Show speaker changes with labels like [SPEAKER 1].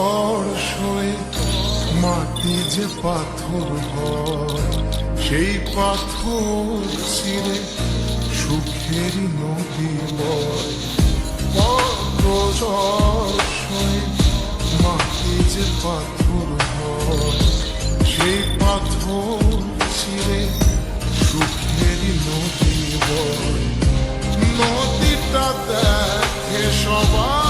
[SPEAKER 1] ঝড় সয়ে মাটি যে পাথর হয়, সেই পাথর ছিঁড়ে সুখের নদী বয়। ঝড় সয়ে মাটি যে পাথর হয়, সেই পাথর ছিঁড়ে সুখের নদী বয়। নদীটা দেখে সবাই